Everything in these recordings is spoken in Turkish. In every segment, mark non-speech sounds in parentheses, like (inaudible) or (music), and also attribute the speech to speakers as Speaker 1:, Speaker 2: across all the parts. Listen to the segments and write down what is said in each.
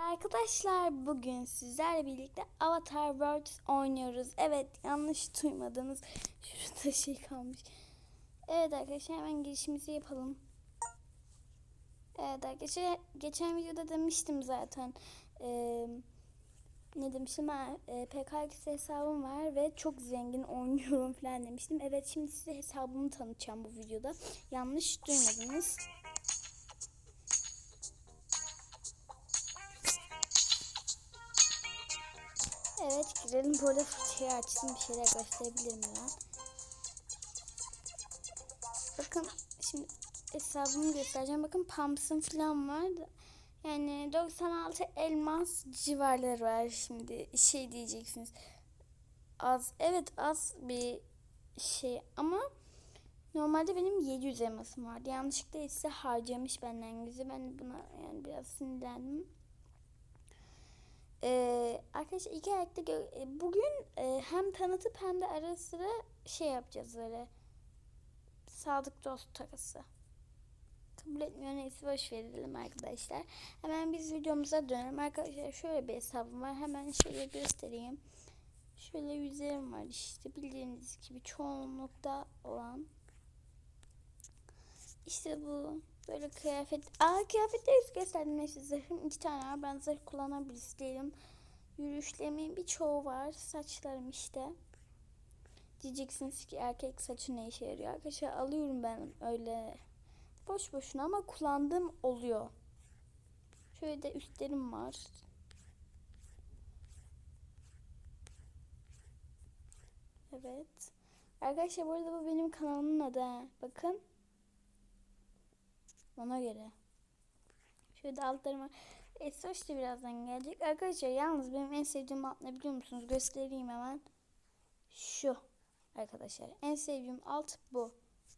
Speaker 1: Arkadaşlar bugün sizlerle birlikte Avatar Worlds oynuyoruz. Evet yanlış duymadınız. (laughs) Şurada şey kalmış. Evet arkadaşlar hemen girişimizi yapalım. Evet arkadaşlar geçen videoda demiştim zaten. Ee, ne demiştim ha? Ee, PKX hesabım var ve çok zengin oynuyorum falan demiştim. Evet şimdi size hesabımı tanıtacağım bu videoda. Yanlış duymadınız. Evet girelim. Bu arada fırçayı açtım. Bir şeyler gösterebilirim ya. Bakın şimdi hesabımı göstereceğim. Bakın Pumps'ın falan var. Yani 96 elmas civarları var şimdi. Şey diyeceksiniz. Az. Evet az bir şey ama normalde benim 700 elmasım vardı. Yanlışlıkla ise harcamış benden yüzü. Ben buna yani biraz sinirlendim. Ee, arkadaşlar iki ayakta e, bugün e, hem tanıtıp hem de ara sıra şey yapacağız böyle sadık dost takası. Kabul etmiyor neyse boş verelim arkadaşlar. Hemen biz videomuza dönelim arkadaşlar. Şöyle bir hesabım var. Hemen şöyle göstereyim. Şöyle yüzlerim var işte bildiğiniz gibi çoğunlukta olan. İşte bu. Böyle kıyafet. Aa kıyafetleri gösterdim neyse zırhım iki tane var. Ben zırh değilim. Yürüyüşlerimin birçoğu var. Saçlarım işte. Diyeceksiniz ki erkek saçı ne işe yarıyor? Arkadaşlar alıyorum ben öyle boş boşuna ama kullandığım oluyor. Şöyle de üstlerim var. Evet. Arkadaşlar bu arada bu benim kanalımın adı. Bakın. Ona göre. Şöyle altlarıma Esoş da birazdan gelecek. Arkadaşlar yalnız benim en sevdiğim alt ne biliyor musunuz? Göstereyim hemen. Şu. Arkadaşlar en sevdiğim alt bu.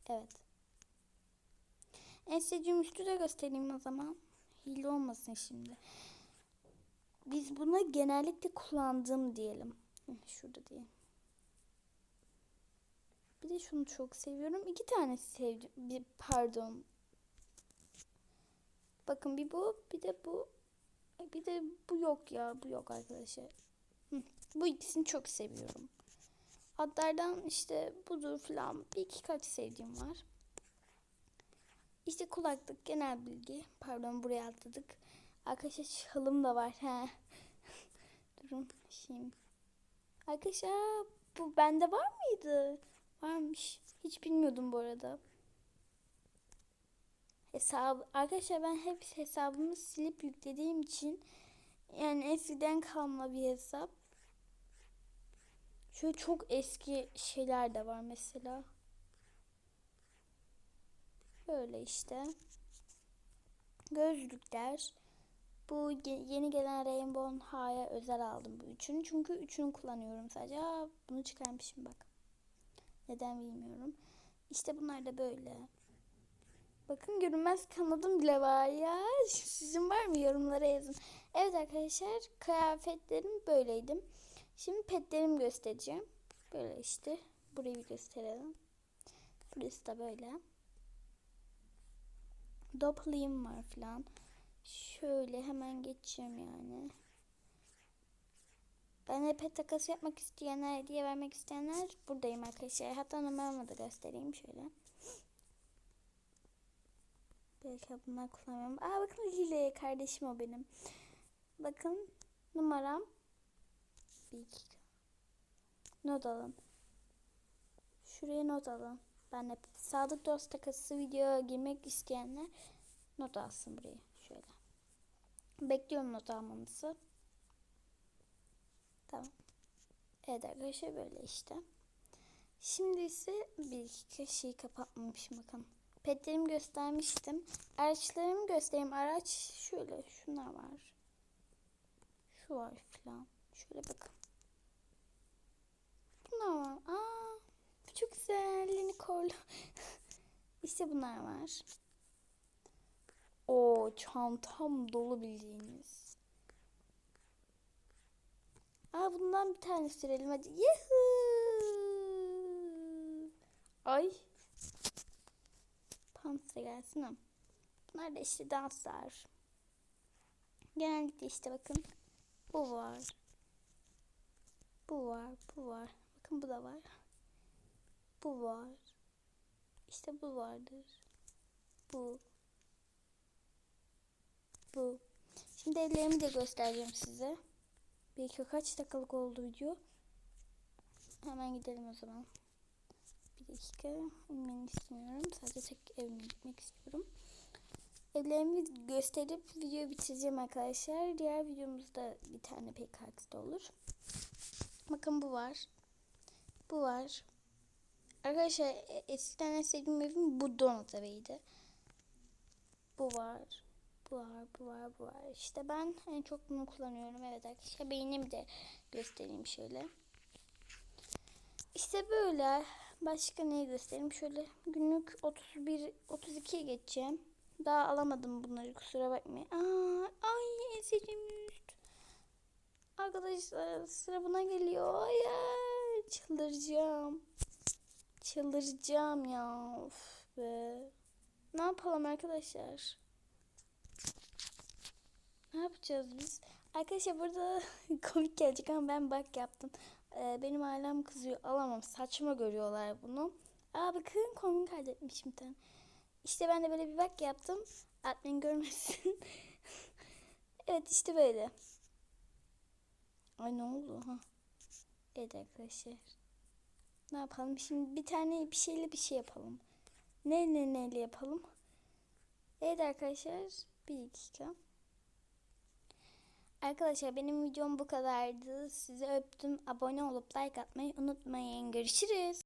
Speaker 1: Evet. En sevdiğim üstü de göstereyim o zaman. Hile olmasın şimdi. Biz buna genellikle kullandığım diyelim. Şurada diyeyim. Bir de şunu çok seviyorum. İki tane sevdim. Bir, pardon. Bakın bir bu, bir de bu. Bir de bu yok ya. Bu yok arkadaşlar. Bu ikisini çok seviyorum. Adlardan işte budur falan bir iki kaç sevdiğim var. İşte kulaklık genel bilgi. Pardon buraya atladık. Arkadaşlar şalım da var. He. (laughs) Durun şimdi. Arkadaşlar bu bende var mıydı? Varmış. Hiç bilmiyordum bu arada. Hesabı arkadaşlar ben hep hesabımı silip yüklediğim için yani eskiden kalma bir hesap. Şöyle çok eski şeyler de var mesela. Böyle işte. Gözlükler. Bu yeni gelen Rainbow High'a özel aldım bu üçünü. Çünkü üçünü kullanıyorum sadece. Aa, bunu çıkarmışım bak. Neden bilmiyorum. İşte bunlar da böyle. Bakın görünmez kanadım bile var ya. Sizin var mı yorumlara yazın. Evet arkadaşlar kıyafetlerim böyleydim. Şimdi petlerimi göstereceğim. Böyle işte. Burayı bir gösterelim. Burası da böyle. Doppel'im var falan. Şöyle hemen geçeceğim yani. Bana pet takası yapmak isteyenler, hediye vermek isteyenler buradayım arkadaşlar. Hatta numaramı da göstereyim şöyle. Belki bunlar kullanmıyorum. Aa bakın Lile kardeşim o benim. Bakın numaram. Bir dakika. Not alın. Şuraya not alın. Ben de Sadık Dost takası videoya girmek isteyenler not alsın buraya. Şöyle. Bekliyorum not almanızı. Tamam. Evet arkadaşlar böyle işte. Şimdi ise bir iki şeyi kapatmamışım bakın. Petlerimi göstermiştim. Araçlarımı göstereyim. Araç şöyle şunlar var. Şu var falan. Şöyle bakın. Bunlar var. Aa, bu çok güzel. Unicorn. (laughs) işte bunlar var. O çantam dolu bildiğiniz. Aa bundan bir tane sürelim hadi. Yuhuu. Ay. Pamsa gelsin ama. Bunlar da işte danslar. Genellikle işte bakın bu var. Bu var, bu var. Bakın bu da var. Bu var. İşte bu vardır. Bu. Bu. Şimdi ellerimi de göstereceğim size. Belki kaç dakikalık oldu video. Hemen gidelim o zaman. Bir dakika. Inmeni istemiyorum. Sadece tek evime gitmek istiyorum. Evlerimi gösterip videoyu bitireceğim arkadaşlar. Diğer videomuzda bir tane PKX'de olur. Bakın bu var. Bu var. Arkadaşlar e- eskiden en sevdiğim evim bu donat eviydi. Bu var. Bu var, bu var, bu var. İşte ben en çok bunu kullanıyorum. Evet arkadaşlar beynimi de göstereyim şöyle. İşte böyle. Başka neyi göstereyim? Şöyle günlük 31 32'ye geçeceğim. Daha alamadım bunları kusura bakmayın. Aa, ay üst. Arkadaşlar sıra buna geliyor. Ay, çıldıracağım. Çıldıracağım ya. Of be. Ne yapalım arkadaşlar? Ne yapacağız biz? Arkadaşlar burada (laughs) komik gelecek ama ben bak yaptım. Ee, benim ailem kızıyor. Alamam. Saçma görüyorlar bunu. Aa bakın konumu kaydetmişim tane. İşte ben de böyle bir bak yaptım. Admin görmesin. (laughs) evet işte böyle. Ay ne oldu ha? Evet arkadaşlar. Ne yapalım? Şimdi bir tane bir şeyle bir şey yapalım. Ne ne neyle yapalım? Evet arkadaşlar. Bir dakika. Arkadaşlar benim videom bu kadardı. Sizi öptüm. Abone olup like atmayı unutmayın. Görüşürüz.